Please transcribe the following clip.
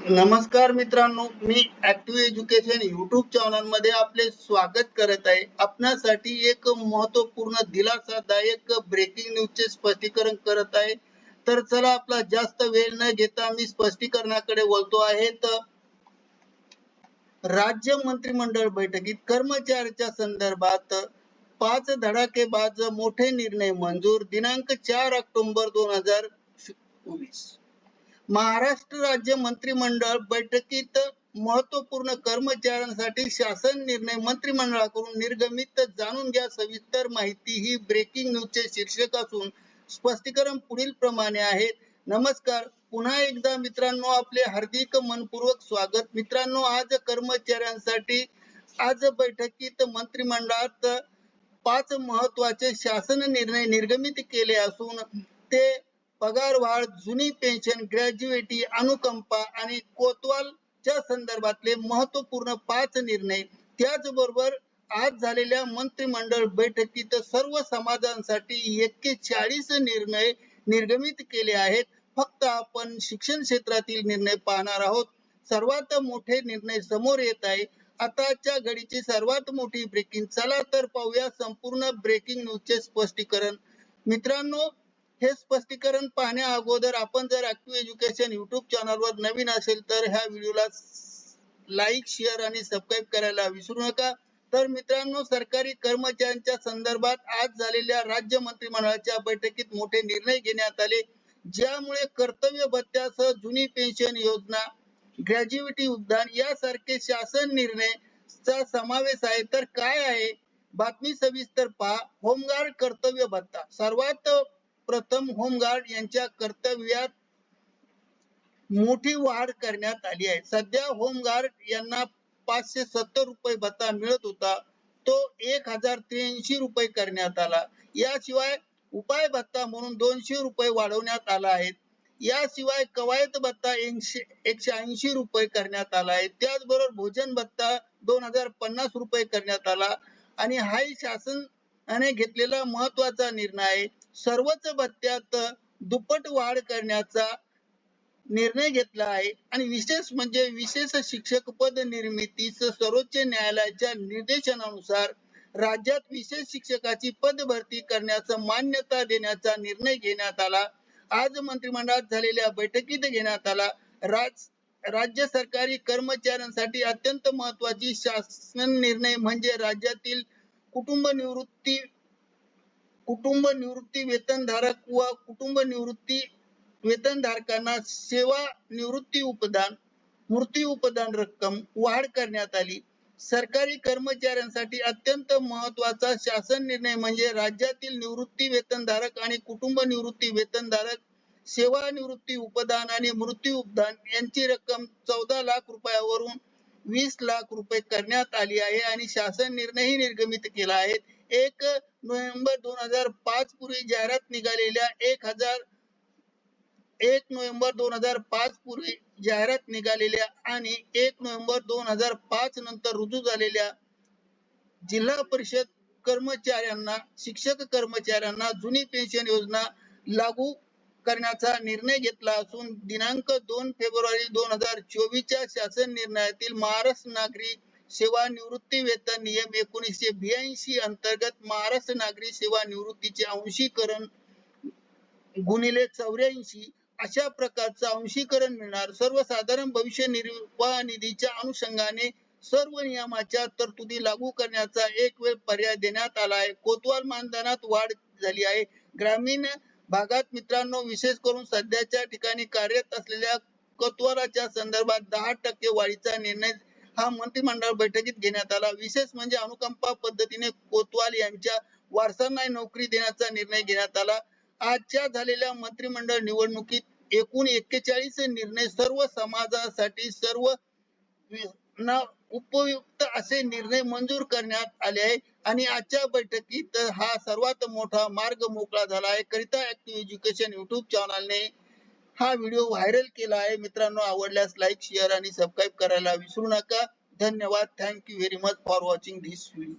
नमस्कार मित्रांनो मी ऍक्टिव्ह एज्युकेशन युट्यूब चॅनलमध्ये आपले स्वागत करत आहे. आपणासाठी एक महत्त्वपूर्ण दिलासादायक ब्रेकिंग न्यूजचे स्पष्टीकरण करत आहे. तर चला आपला जास्त वेळ न घेता मी स्पष्टीकरणाकडे वळतो आहे. तर राज्य मंत्रिमंडळ बैठकीत कर्मचाऱ्याच्या संदर्भात पाच धडाकेबाज मोठे निर्णय मंजूर. दिनांक चार ऑक्टोबर दोन हजार वीस महाराष्ट्र राज्य मंत्रिमंडळ बैठकीत महत्त्वपूर्ण कर्मचाऱ्यांसाठी शासन निर्णय मंत्रिमंडळाकडून निर्गमित जाणून घ्या सविस्तर माहिती. ही ब्रेकिंग न्यूजचे शीर्षक असून स्पष्टीकरण पुढील प्रमाणे आहे. नमस्कार. पुन्हा एकदा मित्रांनो आपले हार्दिक मनपूर्वक स्वागत. मित्रांनो आज कर्मचाऱ्यांसाठी आज बैठकीत मंत्रिमंडळात पाच महत्त्वाचे शासन निर्णय निर्गमित केले असून ते पगार वाढ जुनी पेन्शन ग्रॅज्युएटी अनुकंपा आणि कोतवालच्या संदर्भातले महत्त्वपूर्ण पाच निर्णय. त्याचबरोबर आज झालेल्या मंत्रिमंडळ बैठकीत सर्व समाजांसाठी एक्केचाळीस निर्णय निर्गमित केले आहेत. फक्त आपण शिक्षण क्षेत्रातील निर्णय पाहणार आहोत. सर्वात मोठे निर्णय समोर येत आहे. आताच्या घडीची सर्वात मोठी ब्रेकिंग चला तर पाहूया संपूर्ण ब्रेकिंग न्यूजचे स्पष्टीकरण. मित्रांनो हे स्पष्टीकरण पाहण्या अगोदर आपण जर ऍक्टिव्ह एज्युकेशन युट्यूब चॅनलवर नवीन असेल तर ह्या व्हिडिओला लाईक शेअर आणि सबस्क्राईब करायला विसरू नका. तर मित्रांनो सरकारी कर्मचाऱ्यांच्या संदर्भात आज झालेल्या राज्य मंत्रिमंडळाच्या बैठकीत मोठे निर्णय घेण्यात आले. ज्यामुळे कर्तव्य भत्त्यासह जुनी पेन्शन योजना ग्रॅज्युएटी उद्यान यासारखे शासन निर्णय चा समावेश आहे. तर काय आहे? बातमी सविस्तर पहा. होमगार्ड कर्तव्य भत्ता. सर्वात प्रथम होमगार्ड यांच्या कर्तव्यात मोठी वाढ करण्यात आली आहे. सध्या होमगार्ड यांना पाचशे सत्तर रुपये भत्ता मिळत होता. तो एक हजार त्र्याऐंशी रुपये करण्यात आला. याशिवाय उपाय भत्ता म्हणून दोनशे रुपये वाढवण्यात आला आहे. याशिवाय कवायत भत्ता एकशे ऐंशी रुपये करण्यात आला आहे. त्याचबरोबर भोजन भत्ता दोन हजार पन्नास रुपये करण्यात आला. आणि हाही शासनाने घेतलेला महत्त्वाचा निर्णय आहे सर्वच भत्त्यात दुप्पट वाढ करण्याचा निर्णय घेतला आहे. आणि विशेष म्हणजे विशेष शिक्षक पद निर्मितीच सर्वोच्च न्यायालयाच्या निर्देशनानुसार राज्यात विशेष शिक्षकाची पद भरती करण्याचा मान्यता देण्याचा निर्णय घेण्यात आला. आज मंत्रिमंडळात झालेल्या बैठकीत घेण्यात आला. राज राज्य सरकारी कर्मचाऱ्यांसाठी अत्यंत महत्वाची शासन निर्णय म्हणजे राज्यातील कुटुंब निवृत्ती कुटुंब निवृत्ती वेतनधारक व कुटुंब निवृत्ती वेतनधारकांना सेवा निवृत्ती उपदान मृत्यू उपदान रक्कम वाढ करण्यात आली. सरकारी कर्मचाऱ्यांसाठी अत्यंत महत्त्वाचा शासन निर्णय म्हणजे राज्यातील निवृत्ती वेतनधारक आणि कुटुंब निवृत्ती वेतनधारक सेवा निवृत्ती उपदान आणि मृत्यू उपदान यांची रक्कम चौदा लाख रुपयावरून वीस लाख रुपये करण्यात आली आहे आणि शासन निर्णयही निर्गमित केला आहे. एक नोव्हेंबर दोन हजार पाच पूर्वी जाहिरात निघालेल्या एक हजार एक नोव्हेंबर दोन हजार पाच पूर्वी जाहिरात निघालेल्या आणि एक नोव्हेंबर दोन हजार पाच नंतर रुजू झालेल्या जिल्हा परिषद कर्मचाऱ्यांना शिक्षक कर्मचाऱ्यांना जुनी पेन्शन योजना लागू करण्याचा निर्णय घेतला असून दिनांक दोन फेब्रुवारी दोन हजार चोवीसच्या शासन निर्णयातील महाराष्ट्र नागरिक सेवा निवृत्ती वेतन नियम एकोणीसशे ब्याऐंशी अंतर्गत महाराष्ट्र नागरी सेवा निवृत्तीचे अंशीकरण गुणिले चौऱ्याऐंशी अशा प्रकारचं अंशीकरण मिळणार. सर्वसाधारण भविष्य निर्वाह निधीच्या अनुषंगाने सर्व नियमाच्या तरतुदी लागू करण्याचा एक वेळ पर्याय देण्यात आला आहे. कोतवाल मानधनात वाढ झाली आहे. ग्रामीण भागात मित्रांनो विशेष करून सध्याच्या ठिकाणी कार्यरत असलेल्या कोतवालाच्या संदर्भात दहा टक्के वाढीचा निर्णय हा मंत्रिमंडळ बैठकीत घेण्यात आला. विशेष म्हणजे अनुकंपा पद्धतीने कोतवाल यांच्या वारसांना नोकरी देण्याचा निर्णय घेण्यात आला. आजच्या झालेल्या मंत्रिमंडळ निवडणुकीत एकूण एक्केचाळीस निर्णय सर्व समाजासाठी सर्व उपयुक्त असे निर्णय मंजूर करण्यात आले आहे आणि आजच्या बैठकीत हा सर्वात मोठा मार्ग मोकळा झाला आहे. करिता ऍक्टिव्ह एज्युकेशन युट्यूब चॅनलने हा व्हिडिओ व्हायरल केला आहे. मित्रांनो आवडल्यास लाईक शेअर आणि सबस्क्राईब करायला विसरू नका. धन्यवाद. Thank you very much for watching this video